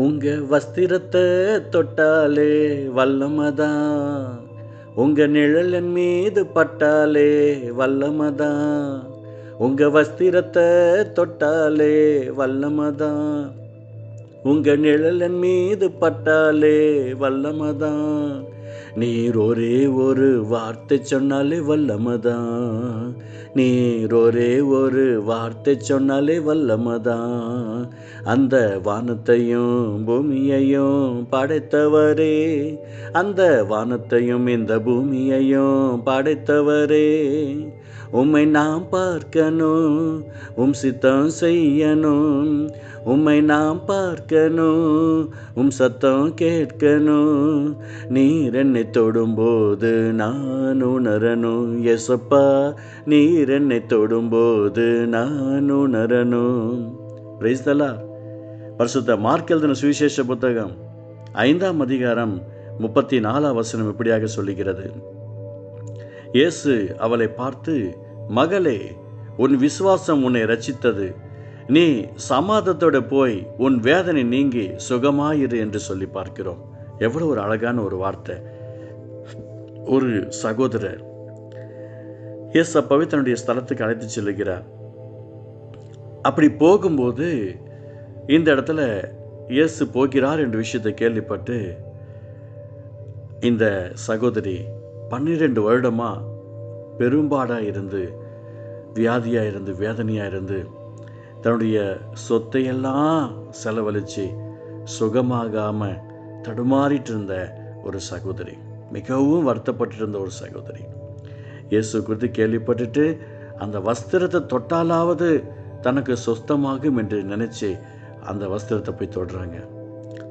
உங்க வஸ்திரத்தை தொட்டாலே வல்லமதான். உங்க நிழல் மீது பட்டாலே வல்லமதான். உங்க வஸ்திரத்தை தொட்டாலே வல்லமதான். உங்க நிழலன் மீது பட்டாலே வல்லமதான். நீர் ஒரே ஒரு வார்த்தை சொன்னாலே வல்லமதான். நீர் ஒரே ஒரு வார்த்தை சொன்னாலே வல்லமதான். அந்த வானத்தையும் பூமியையும் படைத்தவரே. அந்த வானத்தையும் இந்த பூமியையும் படைத்தவரே. உம்மை நாம் பார்க்கணும் உம் சித்தம் செய்யணும். உம்மை நாம் பார்க்கணும் உம் சத்தம் கேட்கணும். நீர் என்னை தொடும்போது நான் உணரணும். எசப்பா நீர் என்னை தொடும்போது நான் உணரணும். பிரைஸ்தலா பரிசுத்த மார்க் எழுதின சுவிசேஷ புத்தகம் ஐந்தாம் அதிகாரம் முப்பத்தி நாலாம் வசனம் இப்படியாக சொல்லுகிறது. இயேசு அவளை பார்த்து மகளே உன் விசுவாசம் உன்னை ரச்சித்தது நீ சமாதத்தோட போய் உன் வேதனை நீங்கி சுகமாயிரு என்று சொல்லி பார்க்கிறோம். எவ்வளோ ஒரு அழகான ஒரு வார்த்தை. ஒரு சகோதரர் இயேசப்பாவை தன்னுடைய ஸ்தலத்துக்கு அழைத்து செல்லுகிறார். அப்படி போகும்போது இந்த இடத்துல இயேசு போகிறார் என்ற விஷயத்தை கேள்விப்பட்டு இந்த சகோதரி பன்னிரெண்டு வருடமா பெரும்பாடாக இருந்து வியாதியாக இருந்து வேதனையாக இருந்து தன்னுடைய சொத்தையெல்லாம் செலவழித்து சுகமாகாமல் தடுமாறிட்டு இருந்த ஒரு சகோதரி மிகவும் வருத்தப்பட்டு இருந்த ஒரு சகோதரி. இயேசு குறித்து கேள்விப்பட்டுட்டு அந்த வஸ்திரத்தை தொட்டாலாவது தனக்கு சொஸ்தமாகும் என்று நினைச்சு அந்த வஸ்திரத்தை போய் தொடுறாங்க.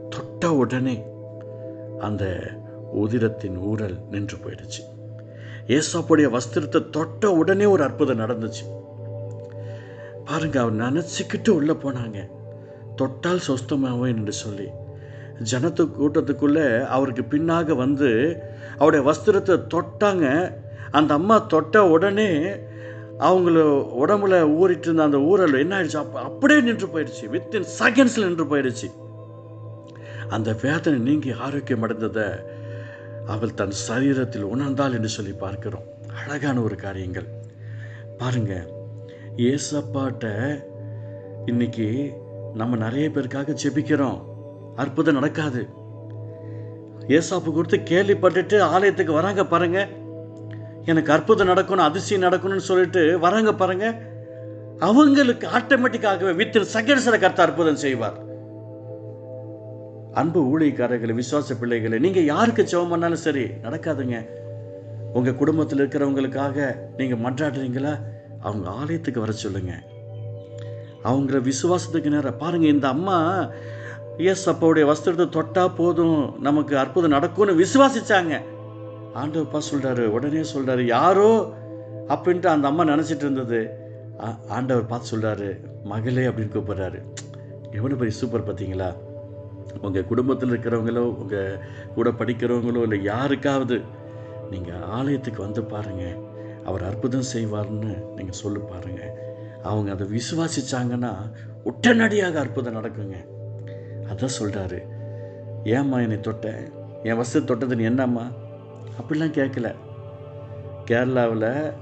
தொட்ட உடனே அந்த உதிரத்தின் ஊரல் நின்று போயிடுச்சு. ஏசாப்புடைய வஸ்திரத்தை தொட்ட உடனே ஒரு அற்புதம் நடந்துச்சு. பாருங்க அவர் நினச்சிக்கிட்டு உள்ளே போனாங்க. தொட்டால் சொஸ்தமாகும் என்று சொல்லி. ஜனத்து கூட்டத்துக்குள்ளே அவருக்கு பின்னாக வந்து அவருடைய வஸ்திரத்தை தொட்டாங்க. அந்த அம்மா தொட்ட உடனே அவங்கள உடம்புல ஊறிட்டு இருந்த அந்த ஊரல் என்ன ஆயிடுச்சு? அப்போ அப்படியே நின்று போயிடுச்சு. வித்தின் செகண்ட்ஸில் நின்று போயிடுச்சு. அந்த வேதனை நீங்கி ஆரோக்கியம் அடைந்ததை அவள் தன் சரீரத்தில் உணர்ந்தாள் என்று சொல்லி பார்க்கிறோம். அழகான ஒரு காரியங்கள். பாருங்க ஏசப்பாட்ட இன்னைக்கு நம்ம நிறைய பேருக்காக ஜெபிக்கிறோம். அற்புதம் நடக்காது. ஏசாப்பு குறித்து கேள்விப்பட்டுட்டு ஆலயத்துக்கு வராங்க பாருங்கள் எனக்கு அற்புதம் நடக்கணும் அதிசயம் நடக்கணும்னு சொல்லிட்டு வராங்க பாருங்க. அவங்களுக்கு ஆட்டோமேட்டிக்காகவே வித்தின் செகண்ட்ஸில் கர்த்த அற்புதம் செய்வார். அன்பு ஊழியக்காரர்களை விசுவாச பிள்ளைகளை நீங்க யாருக்கு ஜெபம் பண்ணாலும் சரி நடக்காதுங்க. உங்க குடும்பத்தில் இருக்கிறவங்களுக்காக நீங்க மன்றாடுறீங்களா? அவங்க ஆலயத்துக்கு வர சொல்லுங்க. அவங்கள விசுவாசத்துக்கு நேரம் பாருங்க இந்த அம்மா எஸ் அப்பாவுடைய வஸ்திரத்தை தொட்டா போதும் நமக்கு அற்புதம் நடக்கும்னு விசுவாசிச்சாங்க. ஆண்டவப்பா சொல்கிறாரு உடனே சொல்கிறாரு யாரோ? அப்படின்ட்டு அந்த அம்மா நினச்சிட்டு இருந்தது. ஆண்டவர் பார்த்து சொல்கிறாரு மகளே அப்படின்னு கூப்பிட்றாரு. எவ்வளோ பெரிய சூப்பர் பார்த்தீங்களா? உங்கள் குடும்பத்தில் இருக்கிறவங்களோ உங்கள் கூட படிக்கிறவங்களோ இல்லை யாருக்காவது நீங்கள் ஆலயத்துக்கு வந்து பாருங்கள் அவர் அற்புதம் செய்வார்னு நீங்கள் சொல்லி பாருங்கள் அவங்க அதை விசுவாசிச்சாங்கன்னா உடனடியாக அற்புதம் நடக்குங்க. அதான் சொல்கிறாரு ஏம்மா என்னை தொட்ட? என் வசதி தொட்டது நீ என்னம்மா? அப்படிலாம் கேட்கல. கேரளாவில்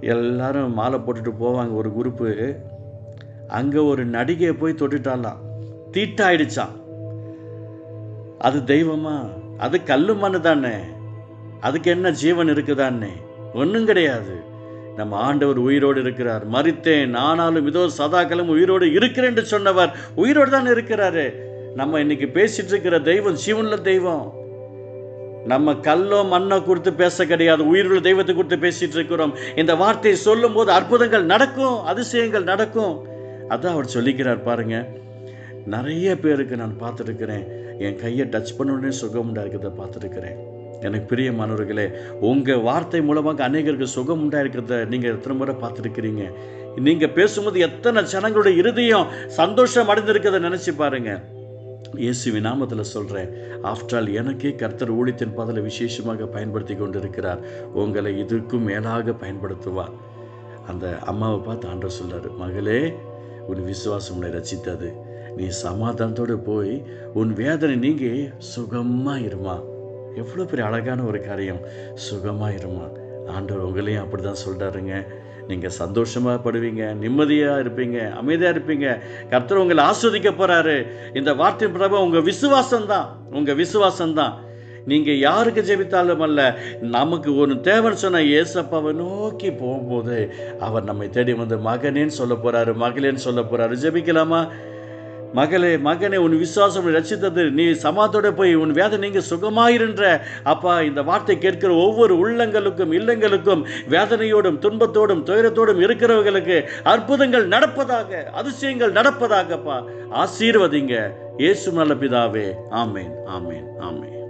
எல்லாரும் மாலை போட்டுட்டு போவாங்க ஒரு குரூப்பு. அங்கே ஒரு நடிகையை போய் தொட்டுட்டாலாம் தீட்டாயிடுச்சான் அது தெய்வமா? அது கல்லு மண்ணு தானே? அதுக்கு என்ன ஜீவன் இருக்குதானே ஒன்றும் கிடையாது. நம்ம ஆண்டவர் உயிரோடு இருக்கிறார். மறித்தேன். ஆனாலும் இதோ சதாகாலம் உயிரோடு இருக்கிறேன் சொன்னவர் உயிரோடு தான் இருக்கிறாரு. நம்ம இன்னைக்கு பேசிட்டு இருக்கிற தெய்வம் சிவனில் தெய்வம். நம்ம கல்லோ மண்ணோ கொடுத்து பேச கிடையாது. உயிருள்ள தெய்வத்தை கொடுத்து பேசிட்டு இருக்கிறோம். இந்த வார்த்தையை சொல்லும்போது அற்புதங்கள் நடக்கும் அதிசயங்கள் நடக்கும். அதான் அவர் சொல்லிக்கிறார் பாருங்க. நிறைய பேருக்கு நான் பார்த்துருக்கிறேன். என் கையை டச் பண்ண சுகம் உண்டாயிருக்கிறத பார்த்துருக்கிறேன். எனக்கு பிரியமானவர்களே உங்கள் வார்த்தை மூலமாக அநேகருக்கு சுகம் உண்டாயிருக்கிறத நீங்கள் எத்தனை முறை பார்த்துருக்கிறீங்க? நீங்கள் பேசும்போது எத்தனை ஜனங்களுடைய இருதயம் சந்தோஷம் அடைந்திருக்கிறத நினச்சி பாருங்கள் இயேசுவி நாமத்தில் சொல்கிறேன் ஆஃப்டர் எனக்கே கர்த்தர் ஊழியத்தின் பதிலை விசேஷமாக பயன்படுத்தி கொண்டிருக்கிறார். உங்களை இதற்கும் மேலாக பயன்படுத்துவார். அந்த அம்மாவை பார்த்து ஆண்டவர் சொல்றாரு மகளே உன் விசுவாசம் உன்னை ரசித்தது. நீ சமாதானத்தோடு போய் உன் வேதனை நீங்கி சுகமாக இருமா? எவ்வளோ பெரிய அழகான ஒரு காரியம். சுகமாக இருமா? ஆண்டவர் உங்களையும் அப்படி தான் சொல்கிறாருங்க நீங்கள் சந்தோஷமாக படுவீங்க நிம்மதியாக இருப்பீங்க அமைதியாக இருப்பீங்க. கர்த்தர் உங்களை ஆஸ்வதிக்க போகிறாரு இந்த வார்த்தையின் பிரபம் உங்கள் விசுவாசம்தான். உங்கள் விசுவாசம்தான். நீங்கள் யாருக்கு ஜெபித்தாலும் அல்ல நமக்கு ஒன்று தேவைன்னு சொன்ன ஏசப்பாவை நோக்கி போகும்போது அவர் நம்மை தேடி வந்து மகனேன்னு சொல்ல போகிறாரு மகளேன்னு சொல்ல போகிறாரு ஜெபிக்கலாமா? மகளே மகனே உன் விசுவாசம் ரசித்தது நீ சமாதோட போய் உன் வேதனை நீங்க சுகமாயிருன்ற. அப்பா இந்த வார்த்தை கேட்கிற ஒவ்வொரு உள்ளங்களுக்கும் இல்லங்களுக்கும் வேதனையோடும் துன்பத்தோடும் துயரத்தோடும் இருக்கிறவர்களுக்கு அற்புதங்கள் நடப்பதாக அதிசயங்கள் நடப்பதாகப்பா. ஆசீர்வதிங்க. இயேசு நல்ல பிதாவே. ஆமேன் ஆமேன் ஆமேன்.